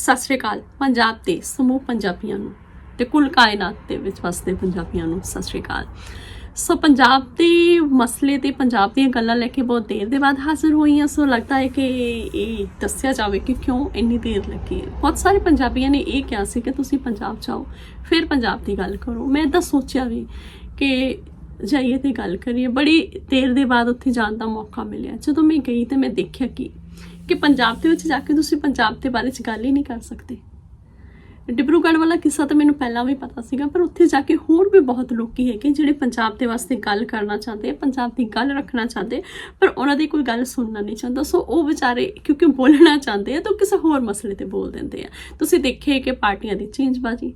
ਸਤਿ ਸ਼੍ਰੀ ਅਕਾਲ। ਪੰਜਾਬ ਦੇ ਸਮੂਹ ਪੰਜਾਬੀਆਂ ਨੂੰ ਤੇ ਕੁੱਲ ਕਾਇਨਾਤ ਦੇ ਵਿੱਚ ਵਸਦੇ ਪੰਜਾਬੀਆਂ ਨੂੰ ਸਤਿ ਸ਼੍ਰੀ ਅਕਾਲ। ਸੋ ਪੰਜਾਬ ਦੇ ਮਸਲੇ ਤੇ ਪੰਜਾਬ ਦੀਆਂ ਗੱਲਾਂ ਲੈ ਕੇ ਬਹੁਤ ਦੇਰ ਦੇ ਬਾਅਦ ਹਾਜ਼ਰ ਹੋਈ ਹਾਂ। ਸੋ ਲੱਗਦਾ ਹੈ ਕਿ ਇਹ ਦੱਸਿਆ ਜਾਵੇ ਕਿ ਕਿਉਂ ਇੰਨੀ ਦੇਰ ਲੱਗੀ ਹੈ। ਬਹੁਤ ਸਾਰੇ ਪੰਜਾਬੀਆਂ ਨੇ ਇਹ ਕਿਹਾ ਸੀ ਕਿ ਤੁਸੀਂ ਪੰਜਾਬ ਜਾਓ, ਫਿਰ ਪੰਜਾਬ ਦੀ ਗੱਲ ਕਰੋ। ਮੈਂ ਤਾਂ ਸੋਚਿਆ ਵੀ ਕਿ ਜਾਈਏ ਤੇ ਗੱਲ ਕਰੀਏ। ਬੜੀ ਦੇਰ ਦੇ ਬਾਅਦ ਉੱਥੇ ਜਾਣ ਦਾ ਮੌਕਾ ਮਿਲਿਆ। ਜਦੋਂ ਮੈਂ ਗਈ ਤੇ ਮੈਂ ਦੇਖਿਆ ਕਿ ਕਿ ਪੰਜਾਬ ਦੇ ਵਿੱਚ ਜਾ ਕੇ ਤੁਸੀਂ ਪੰਜਾਬ ਦੇ ਬਾਰੇ ਚ ਗੱਲ ਹੀ ਨਹੀਂ ਕਰ ਸਕਦੇ। ਡਿਬਰੂਗੜ੍ਹ ਵਾਲਾ ਕਿੱਸਾ ਤਾਂ ਮੈਨੂੰ ਪਹਿਲਾਂ ਵੀ ਪਤਾ ਸੀਗਾ, ਪਰ ਉੱਥੇ ਜਾ ਕੇ ਹੋਰ ਵੀ ਬਹੁਤ ਲੋਕੀ ਹੈਗੇ ਜਿਹੜੇ ਪੰਜਾਬ ਦੇ ਵਾਸਤੇ ਗੱਲ ਕਰਨਾ ਚਾਹੁੰਦੇ ਆ, ਪੰਜਾਬ ਦੀ ਗੱਲ ਰੱਖਣਾ ਚਾਹੁੰਦੇ ਪਰ ਉਹਨਾਂ ਦੀ ਕੋਈ ਗੱਲ ਸੁਣਨਾ ਨਹੀਂ ਚਾਹੁੰਦਾ। ਸੋ ਉਹ ਵਿਚਾਰੇ ਕਿਉਂਕਿ ਬੋਲਣਾ ਚਾਹੁੰਦੇ ਆ ਤਾਂ ਉਹ ਕਿਸੇ ਹੋਰ ਮਸਲੇ ਤੇ ਬੋਲ ਦਿੰਦੇ ਆ। ਤੁਸੀਂ ਦੇਖੇ ਕਿ ਪਾਰਟੀਆਂ ਦੀ ਚੇਂਜਬਾਜ਼ੀ,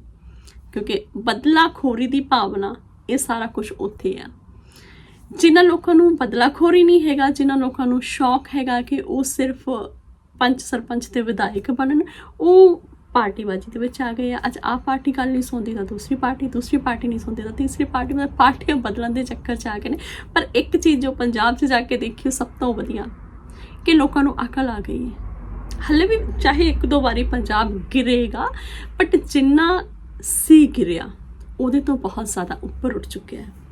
ਕਿਉਂਕਿ ਬਦਲਾਖੋਰੀ ਦੀ ਭਾਵਨਾ, ਇਹ ਸਾਰਾ ਕੁਝ ਉੱਥੇ ਆ। ਜਿਨ੍ਹਾਂ ਲੋਕਾਂ ਨੂੰ ਬਦਲਾਖੋਰੀ ਨਹੀਂ ਹੈਗਾ, ਜਿਨ੍ਹਾਂ ਲੋਕਾਂ ਨੂੰ ਸ਼ੌਕ ਹੈਗਾ ਕਿ ਉਹ ਸਿਰਫ ਪੰਚ ਸਰਪੰਚ ਤੇ ਵਿਧਾਇਕ ਬਣਨ, ਉਹ ਪਾਰਟੀਬਾਜ਼ੀ ਦੇ ਵਿੱਚ ਆ ਗਏ ਆ। ਅੱਜ ਆਹ ਪਾਰਟੀ ਗੱਲ ਨਹੀਂ ਸੌਂਦੀ ਤਾਂ ਦੂਸਰੀ ਪਾਰਟੀ ਦੂਸਰੀ ਪਾਰਟੀ ਨਹੀਂ ਸੌਂਦੀ ਤਾਂ ਤੀਸਰੀ ਪਾਰਟੀ, ਮਤਲਬ ਪਾਰਟੀਆਂ ਬਦਲਣ ਦੇ ਚੱਕਰ 'ਚ ਆ ਗਏ ਨੇ। ਪਰ ਇੱਕ ਚੀਜ਼ ਜੋ ਪੰਜਾਬ 'ਚ ਜਾ ਕੇ ਦੇਖੀ, ਉਹ ਸਭ ਤੋਂ ਵਧੀਆ ਕਿ ਲੋਕਾਂ ਨੂੰ ਅਕਲ ਆ ਗਈ ਹੈ। ਹਲੇ ਵੀ ਚਾਹੇ ਇੱਕ ਦੋ ਵਾਰੀ ਪੰਜਾਬ ਗਿਰੇਗਾ, ਬਟ ਜਿੰਨਾ ਸੀ ਗਿਰਿਆ, ਉਹਦੇ ਤੋਂ ਬਹੁਤ ਜ਼ਿਆਦਾ ਉੱਪਰ ਉੱਠ ਚੁੱਕਿਆ ਹੈ।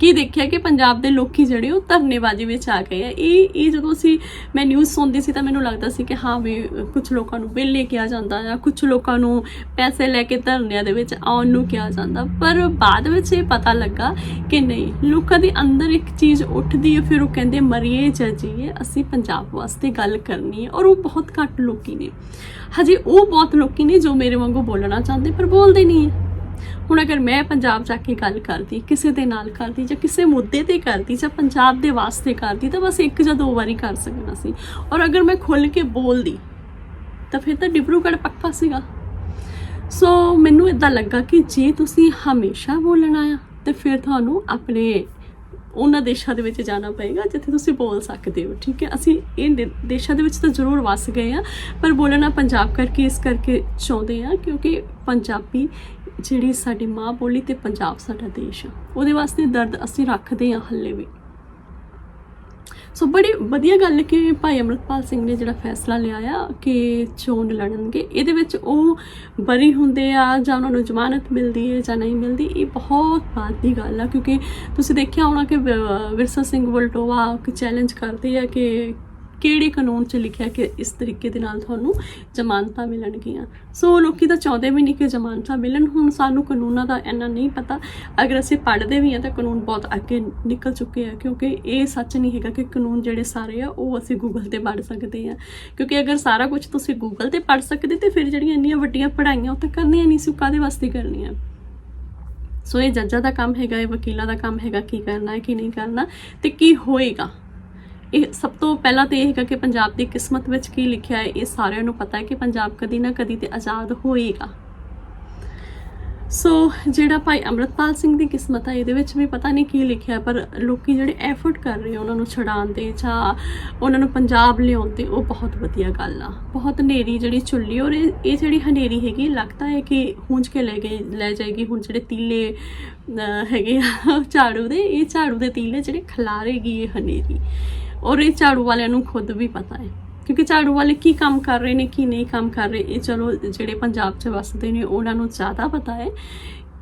ਕੀ ਦੇਖਿਆ ਕਿ ਪੰਜਾਬ ਦੇ ਲੋਕੀ ਜਿਹੜੇ ਉਹ ਧਰਨੇਬਾਜ਼ੀ ਵਿੱਚ ਆ ਗਏ ਆ। ਇਹ ਇਹ ਜਦੋਂ ਅਸੀਂ, ਮੈਂ ਨਿਊਜ਼ ਸੁਣਦੀ ਸੀ ਤਾਂ ਮੈਨੂੰ ਲੱਗਦਾ ਸੀ ਕਿ ਹਾਂ ਵੀ ਕੁਝ ਲੋਕਾਂ ਨੂੰ ਵਿਹਲੇ ਕਿਹਾ ਜਾਂਦਾ ਜਾਂ ਕੁਝ ਲੋਕਾਂ ਨੂੰ ਪੈਸੇ ਲੈ ਕੇ ਧਰਨਿਆਂ ਦੇ ਵਿੱਚ ਆਉਣ ਨੂੰ ਕਿਹਾ ਜਾਂਦਾ। ਪਰ ਬਾਅਦ ਵਿੱਚ ਇਹ ਪਤਾ ਲੱਗਾ ਕਿ ਨਹੀਂ, ਲੋਕਾਂ ਦੇ ਅੰਦਰ ਇੱਕ ਚੀਜ਼ ਉੱਠਦੀ ਹੈ, ਫਿਰ ਉਹ ਕਹਿੰਦੇ ਮਰੀਏ ਜਜੀਏ ਅਸੀਂ ਪੰਜਾਬ ਵਾਸਤੇ ਗੱਲ ਕਰਨੀ ਹੈ ਔਰ ਉਹ ਬਹੁਤ ਘੱਟ ਲੋਕੀ ਨੇ। ਹਜੇ ਉਹ ਬਹੁਤ ਲੋਕੀ ਨੇ ਜੋ ਮੇਰੇ ਵਾਂਗੂ ਬੋਲਣਾ ਚਾਹੁੰਦੇ ਪਰ ਬੋਲਦੇ ਨਹੀਂ ਹੈ। ਹੁਣ ਅਗਰ ਮੈਂ ਪੰਜਾਬ ਜਾ ਕੇ ਗੱਲ ਕਰਦੀ, ਕਿਸੇ ਦੇ ਨਾਲ ਕਰਦੀ ਜਾਂ ਕਿਸੇ ਮੁੱਦੇ ਤੇ ਕਰਦੀ ਜਾਂ ਪੰਜਾਬ ਦੇ ਵਾਸਤੇ ਕਰਦੀ, ਤਾਂ ਬਸ ਇੱਕ ਜਾਂ ਦੋ ਵਾਰੀ ਕਰ ਸਕਣਾ ਸੀ। ਔਰ ਅਗਰ ਮੈਂ ਖੁੱਲ ਕੇ ਬੋਲਦੀ, ਤਾਂ ਫਿਰ ਤਾਂ ਡਿਬਰੂਗੜ੍ਹ ਪੱਕਾ ਸੀਗਾ। ਸੋ ਮੈਨੂੰ ਇਦਾਂ ਲੱਗਾ ਕਿ ਜੇ ਤੁਸੀਂ ਹਮੇਸ਼ਾ ਬੋਲਣਾ ਆ ਤੇ ਫਿਰ ਤੁਹਾਨੂੰ ਆਪਣੇ ਉਹਨਾਂ ਦੇਸ਼ਾਂ ਦੇ ਵਿੱਚ ਜਾਣਾ ਪਏਗਾ, ਜਿੱਥੇ ਤੁਸੀਂ ਬੋਲ ਸਕਦੇ ਹੋ, ਠੀਕ ਹੈ? ਅਸੀਂ ਇਹ ਦੇ- ਦੇਸ਼ਾਂ ਦੇ ਵਿੱਚ ਤਾਂ ਜ਼ਰੂਰ ਵਸ ਗਏ ਆ ਪਰ ਬੋਲਣਾ ਪੰਜਾਬ ਕਰਕੇ, ਇਸ ਕਰਕੇ ਚਾਹੁੰਦੇ ਆ ਕਿਉਂਕਿ ਪੰਜਾਬੀ ਜਿਹੜੀ ਸਾਡੀ ਮਾਂ ਬੋਲੀ ਤੇ ਪੰਜਾਬ ਸਾਡਾ ਦੇਸ਼ ਆ। ਉਹਦੇ ਵਾਸਤੇ ਦਰਦ ਅਸੀਂ ਰੱਖਦੇ ਆ ਹੱਲੇ ਵੀ। ਸੋ ਬੜੀ ਵਧੀਆ ਗੱਲ ਕਿ ਭਾਈ ਅਮਰਤਪਾਲ ਸਿੰਘ ਨੇ ਜਿਹੜਾ ਫੈਸਲਾ ਲਿਆ ਆ ਕਿ ਚੋਣ ਲੜਨਗੇ, ਇਹਦੇ ਵਿੱਚ ਉਹ ਬਰੀ ਹੁੰਦੇ ਆ ਜਾਂ ਉਹਨਾਂ ਨੂੰ ਜ਼ਮਾਨਤ ਮਿਲਦੀ ਹੈ ਜਾਂ ਨਹੀਂ ਮਿਲਦੀ, ਇਹ ਬਹੁਤ ਬਾਤ ਦੀ ਗੱਲ ਆ ਕਿਉਂਕਿ ਤੁਸੀਂ ਦੇਖਿਆ ਹੋਣਾ ਕਿ ਵਿ- ਵਿਰਸਾ ਸਿੰਘ ਵਲਟੋਵਾ ਕਿ ਚੈਲੰਜ ਕਰਦੇ ਆ ਕਿ ਕਿਹੜੇ ਕਾਨੂੰਨ 'ਚ ਲਿਖਿਆ ਕਿ ਇਸ ਤਰੀਕੇ ਦੇ ਨਾਲ ਤੁਹਾਨੂੰ ਜ਼ਮਾਨਤਾਂ ਮਿਲਣਗੀਆਂ? ਸੋ ਲੋਕੀ ਤਾਂ ਚਾਹੁੰਦੇ ਵੀ ਨਹੀਂ ਕਿ ਜ਼ਮਾਨਤਾਂ ਮਿਲਣ। ਹੁਣ ਸਾਨੂੰ ਕਾਨੂੰਨਾਂ ਦਾ ਇੰਨਾ ਨਹੀਂ ਪਤਾ। ਅਗਰ ਅਸੀਂ ਪੜ੍ਹਦੇ ਵੀ ਹਾਂ ਤਾਂ ਕਾਨੂੰਨ ਬਹੁਤ ਅੱਗੇ ਨਿਕਲ ਚੁੱਕੇ ਆ, ਕਿਉਂਕਿ ਇਹ ਸੱਚ ਨਹੀਂ ਹੈਗਾ ਕਿ ਕਾਨੂੰਨ ਜਿਹੜੇ ਸਾਰੇ ਆ, ਉਹ ਅਸੀਂ ਗੂਗਲ ਤੇ ਪੜ੍ਹ ਸਕਦੇ ਆ ਕਿਉਂਕਿ ਅਗਰ ਸਾਰਾ ਕੁਝ ਤੁਸੀਂ ਗੂਗਲ ਤੇ ਪੜ੍ਹ ਸਕਦੇ ਤੇ ਫਿਰ ਜਿਹੜੀਆਂ ਇੰਨੀਆਂ ਵੱਡੀਆਂ ਪੜ੍ਹਾਈਆਂ ਉਹ ਤਾਂ ਕਰਨੀਆਂ ਨਹੀਂ ਸੀ, ਉਹ ਕਾਹਦੇ ਵਾਸਤੇ ਕਰਨੀਆਂ? ਸੋ ਇਹ ਜੱਜਾਂ ਦਾ ਕੰਮ ਹੈਗਾ, ਇਹ ਵਕੀਲਾਂ ਦਾ ਕੰਮ ਹੈਗਾ, ਕੀ ਕਰਨਾ ਹੈ, ਕੀ ਨਹੀਂ ਕਰਨਾ ਤੇ ਕੀ ਹੋਏਗਾ? ਇਹ ਸਭ ਤੋਂ ਪਹਿਲਾਂ ਤੇ ਇਹ ਹੈਗਾ ਕਿ ਪੰਜਾਬ ਦੀ ਕਿਸਮਤ ਵਿੱਚ ਕੀ ਲਿਖਿਆ ਹੈ, ਇਹ ਸਾਰਿਆਂ ਨੂੰ ਪਤਾ ਹੈ ਕਿ ਪੰਜਾਬ ਕਦੀ ਨਾ ਕਦੀ ਤੇ ਆਜ਼ਾਦ ਹੋਏਗਾ। ਸੋ ਜਿਹੜਾ ਭਾਈ ਅੰਮ੍ਰਿਤਪਾਲ ਸਿੰਘ ਦੀ ਕਿਸਮਤ ਆ, ਇਹਦੇ ਵਿੱਚ ਵੀ ਪਤਾ ਨਹੀਂ ਕੀ ਲਿਖਿਆ ਪਰ ਲੋਕੀ ਜਿਹੜੇ ਐਫਰਟ ਕਰ ਰਹੇ ਉਹਨਾਂ ਨੂੰ ਛਡਾਉਣ ਦੇ ਜਾਂ ਉਹਨਾਂ ਨੂੰ ਪੰਜਾਬ ਲਿਆਉਣ ਤੇ ਉਹ ਬਹੁਤ ਵਧੀਆ ਗੱਲ ਆ। ਬਹੁਤ ਹਨੇਰੀ ਜਿਹੜੀ ਚੁੱਲੀ ਔਰ ਇਹ ਇਹ ਜਿਹੜੀ ਹਨੇਰੀ ਹੈਗੀ, ਲੱਗਦਾ ਹੈ ਕਿ ਹੁੰਝ ਕੇ ਲੈ ਗਏ ਲੈ ਜਾਏਗੀ। ਹੁਣ ਜਿਹੜੇ ਤੀਲੇ ਹੈਗੇ ਆ, ਝਾੜੂ ਦੇ, ਇਹ ਝਾੜੂ ਦੇ ਤੀਲੇ ਜਿਹੜੇ ਖਿਲਾਰੇਗੀ ਇਹ ਹਨੇਰੀ। ਔਰ ਇਹ ਝਾੜੂ ਵਾਲਿਆਂ ਨੂੰ ਖੁਦ ਵੀ ਪਤਾ ਹੈ ਕਿਉਂਕਿ ਝਾੜੂ ਵਾਲੇ ਕੀ ਕੰਮ ਕਰ ਰਹੇ ਨੇ ਕੀ ਨਹੀਂ ਕੰਮ ਕਰ ਰਹੇ ਇਹ ਚਲੋ ਜਿਹੜੇ ਪੰਜਾਬ 'ਚ ਵਸਦੇ ਨੇ ਉਹਨਾਂ ਨੂੰ ਜ਼ਿਆਦਾ ਪਤਾ ਹੈ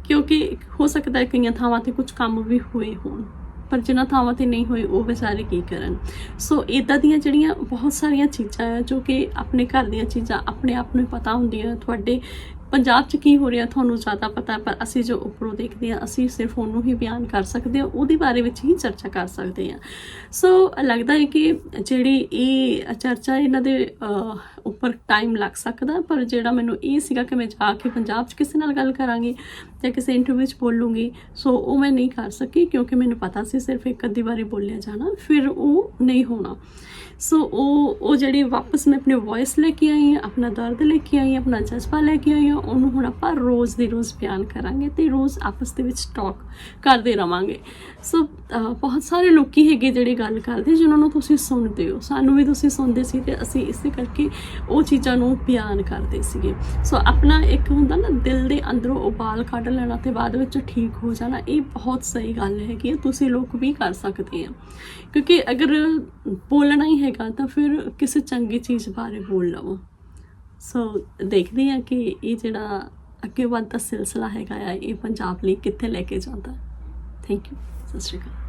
ਕਿਉਂਕਿ ਹੋ ਸਕਦਾ ਹੈ ਕਈਆਂ ਥਾਵਾਂ ਤੇ ਕੁਝ ਕੰਮ ਵੀ ਹੋਏ ਹੋਣ ਪਰ ਜਿਨ੍ਹਾਂ ਥਾਵਾਂ ਤੇ ਨਹੀਂ ਹੋਏ ਉਹ ਵਿਚਾਰੇ ਕੀ ਕਰਨ ਸੋ ਇਦਾਂ ਦੀਆਂ ਜਿਹੜੀਆਂ ਬਹੁਤ ਸਾਰੀਆਂ ਚੀਜ਼ਾਂ ਆ ਜੋ ਕਿ ਆਪਣੇ ਘਰ ਦੀਆਂ ਚੀਜ਼ਾਂ ਆਪਣੇ ਆਪ ਨੂੰ ਹੀ ਪਤਾ ਹੁੰਦੀਆਂ ਤੁਹਾਡੇ ਪੰਜਾਬ 'ਚ ਕੀ ਹੋ ਰਿਹਾ ਤੁਹਾਨੂੰ ਜ਼ਿਆਦਾ ਪਤਾ ਪਰ ਅਸੀਂ ਜੋ ਉੱਪਰੋਂ ਦੇਖਦੇ ਹਾਂ, ਅਸੀਂ ਸਿਰਫ ਉਹਨੂੰ ਹੀ ਬਿਆਨ ਕਰ ਸਕਦੇ ਹਾਂ, ਉਹਦੇ ਬਾਰੇ ਵਿੱਚ ਹੀ ਚਰਚਾ ਕਰ ਸਕਦੇ ਹਾਂ। ਸੋ ਲੱਗਦਾ ਹੈ ਕਿ ਜਿਹੜੀ ਇਹ ਚਰਚਾ ਇਹਨਾਂ ਦੇ ਉੱਪਰ ਟਾਈਮ ਲੱਗ ਸਕਦਾ ਪਰ ਜਿਹੜਾ ਮੈਨੂੰ ਇਹ ਸੀਗਾ ਕਿ ਮੈਂ ਜਾ ਕੇ ਪੰਜਾਬ 'ਚ ਕਿਸੇ ਨਾਲ ਗੱਲ ਕਰਾਂਗੀ ਜਾਂ ਕਿਸੇ ਇੰਟਰਵਿਊ 'ਚ ਬੋਲੂੰਗੀ ਸੋ ਉਹ ਮੈਂ ਨਹੀਂ ਕਰ ਸਕੀ ਕਿਉਂਕਿ ਮੈਨੂੰ ਪਤਾ ਸੀ ਸਿਰਫ ਇੱਕ ਅੱਧੀ ਵਾਰੀ ਬੋਲਿਆ ਜਾਣਾ, ਫਿਰ ਉਹ ਨਹੀਂ ਹੋਣਾ। ਸੋ ਉਹ ਉਹ ਜਿਹੜੇ ਵਾਪਸ ਮੈਂ ਆਪਣੇ ਵੌਇਸ ਲੈ ਕੇ ਆਈ ਹਾਂ, ਆਪਣਾ ਦਰਦ ਲੈ ਕੇ ਆਈ ਹਾਂ, ਆਪਣਾ ਜਜ਼ਬਾ ਲੈ ਕੇ ਆਈ ਹਾਂ, ਉਹਨੂੰ ਹੁਣ ਆਪਾਂ ਰੋਜ਼ ਦੀ ਰੋਜ਼ ਬਿਆਨ ਕਰਾਂਗੇ ਤੇ ਰੋਜ਼ ਆਪਸ ਦੇ ਵਿੱਚ ਟਾਕ ਕਰਦੇ ਰਵਾਂਗੇ। ਸੋ ਬਹੁਤ ਸਾਰੇ ਲੋਕੀ ਹੈਗੇ ਜਿਹੜੇ ਗੱਲ ਕਰਦੇ ਜਿਨ੍ਹਾਂ ਨੂੰ ਤੁਸੀਂ ਸੁਣਦੇ ਹੋ। ਸਾਨੂੰ ਵੀ ਤੁਸੀਂ ਸੁਣਦੇ ਸੀ ਤੇ ਅਸੀਂ ਇਸੇ ਕਰਕੇ ਉਹ ਚੀਜ਼ਾਂ ਨੂੰ ਬਿਆਨ ਕਰਦੇ ਸੀਗੇ। ਸੋ ਆਪਣਾ ਇੱਕ ਹੁੰਦਾ ਨਾ, ਦਿਲ ਦੇ ਅੰਦਰੋਂ ਉਬਾਲ ਕੱਢ ਲੈਣਾ ਤੇ ਬਾਅਦ ਵਿੱਚ ਠੀਕ ਹੋ ਜਾਣਾ, ਇਹ ਬਹੁਤ ਸਹੀ ਗੱਲ ਹੈ ਕਿ ਤੁਸੀਂ ਲੋਕ ਵੀ ਕਰ ਸਕਦੇ ਆ। ਕਿਉਂਕਿ ਅਗਰ ਬੋਲਣਾ ਹੀ ਹੈਗਾ ਤਾਂ ਫਿਰ ਕਿਸੇ ਚੰਗੀ ਚੀਜ਼ ਬਾਰੇ ਬੋਲ ਲਵੋ। ਸੋ ਦੇਖਦੇ ਹਾਂ ਕਿ ਇਹ ਜਿਹੜਾ ਅੱਗੇ ਵੱਧਦਾ ਸਿਲਸਿਲਾ ਹੈਗਾ ਆ, ਇਹ ਪੰਜਾਬ ਲਈ ਕਿੱਥੇ ਲੈ ਕੇ ਜਾਂਦਾ। ਥੈਂਕ ਯੂ ਸਤਿ ਸ਼੍ਰੀ ਅਕਾਲ